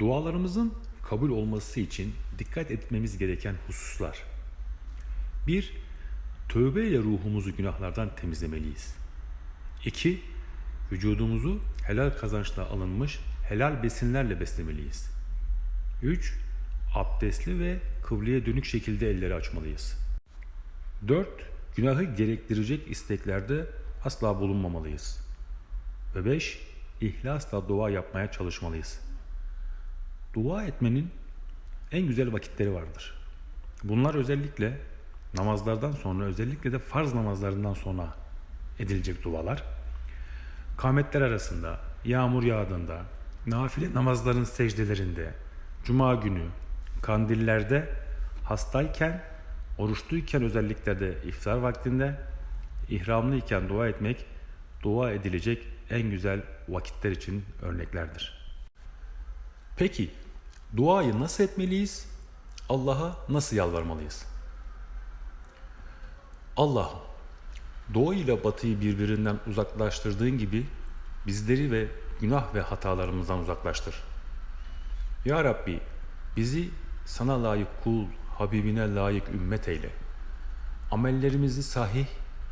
Dualarımızın kabul olması için dikkat etmemiz gereken hususlar. 1. Tövbe ile ruhumuzu günahlardan temizlemeliyiz. 2. Vücudumuzu helal kazançla alınmış helal besinlerle beslemeliyiz. 3. Abdestli ve kıbleye dönük şekilde elleri açmalıyız. 4. Günahı gerektirecek isteklerde asla bulunmamalıyız. Ve 5. İhlasla dua yapmaya çalışmalıyız. Dua etmenin en güzel vakitleri vardır. Bunlar özellikle namazlardan sonra, özellikle de farz namazlarından sonra edilecek dualar. Kametler arasında, yağmur yağdığında, nafile namazların secdelerinde, cuma günü, kandillerde, hastayken, oruçluyken özellikle de iftar vaktinde, ihramlıyken dua etmek, dua edilecek en güzel vakitler için örneklerdir. Peki duayı nasıl etmeliyiz? Allah'a nasıl yalvarmalıyız? Allah'ım doğu ile batıyı birbirinden uzaklaştırdığın gibi bizleri ve günah ve hatalarımızdan uzaklaştır. Ya Rabbi bizi sana layık kul, Habibine layık ümmet eyle. Amellerimizi sahih,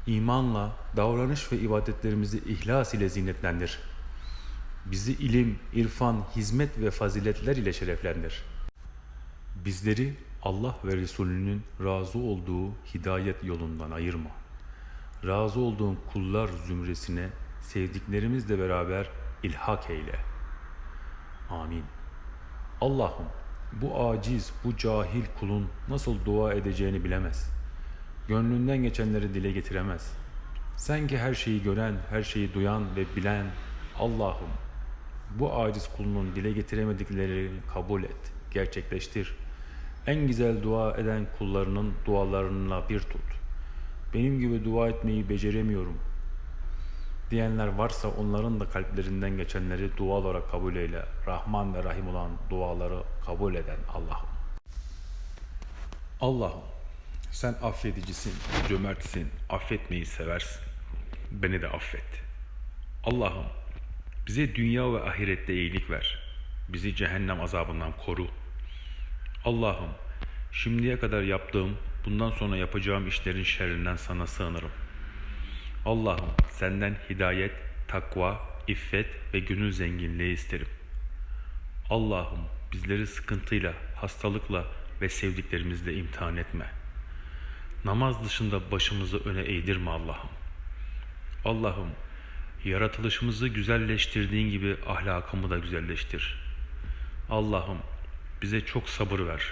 imanla, davranış ve ibadetlerimizi ihlas ile zinetlendir. Bizi ilim, irfan, hizmet ve faziletler ile şereflendir. Bizleri Allah ve Resulünün razı olduğu hidayet yolundan ayırma. Razı olduğun kullar zümresine sevdiklerimizle beraber ilhak eyle. Amin. Allah'ım bu aciz, bu cahil kulun nasıl dua edeceğini bilemez. Gönlünden geçenleri dile getiremez. Sen ki her şeyi gören, her şeyi duyan ve bilen Allah'ım bu aciz kulunun dile getiremediklerini kabul et, gerçekleştir. En güzel dua eden kullarının dualarına bir tut. Benim gibi dua etmeyi beceremiyorum diyenler varsa onların da kalplerinden geçenleri dua olarak kabul eyle. Rahman ve Rahim olan duaları kabul eden Allah'ım. Allah'ım sen affedicisin, cömertsin, affetmeyi seversin. Beni de affet. Allah'ım bize dünya ve ahirette iyilik ver. Bizi cehennem azabından koru. Allah'ım şimdiye kadar yaptığım, bundan sonra yapacağım işlerin şerrinden sana sığınırım. Allah'ım senden hidayet, takva, iffet ve gönül zenginliği isterim. Allah'ım bizleri sıkıntıyla, hastalıkla ve sevdiklerimizle imtihan etme. Namaz dışında başımızı öne eğdirme Allah'ım. Allah'ım yaratılışımızı güzelleştirdiğin gibi ahlakımı da güzelleştir. Allah'ım bize çok sabır ver.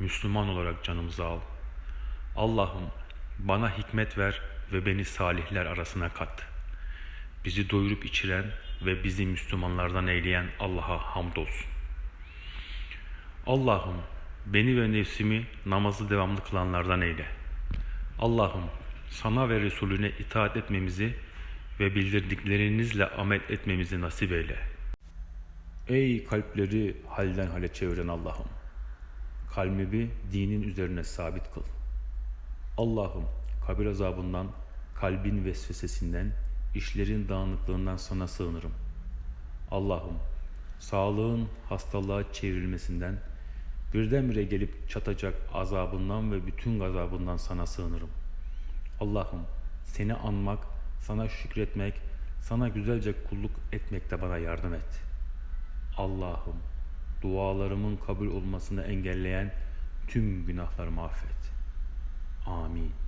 Müslüman olarak canımızı al. Allah'ım bana hikmet ver ve beni salihler arasına kat. Bizi doyurup içiren ve bizi Müslümanlardan eyleyen Allah'a hamdolsun. Allah'ım beni ve nefsimi namazı devamlı kılanlardan eyle. Allah'ım sana ve Resulüne itaat etmemizi ve bildirdiklerinizle amel etmemizi nasip eyle. Ey kalpleri halden hale çeviren Allah'ım! Kalbimi dinin üzerine sabit kıl. Allah'ım kabir azabından, kalbin vesvesesinden, işlerin dağınıklığından sana sığınırım. Allah'ım sağlığın hastalığa çevrilmesinden, birdenbire gelip çatacak azabından ve bütün gazabından sana sığınırım. Allah'ım seni anmak, sana şükretmek, sana güzelce kulluk etmekte bana yardım et. Allah'ım dualarımın kabul olmasını engelleyen tüm günahlarımı affet. Amin.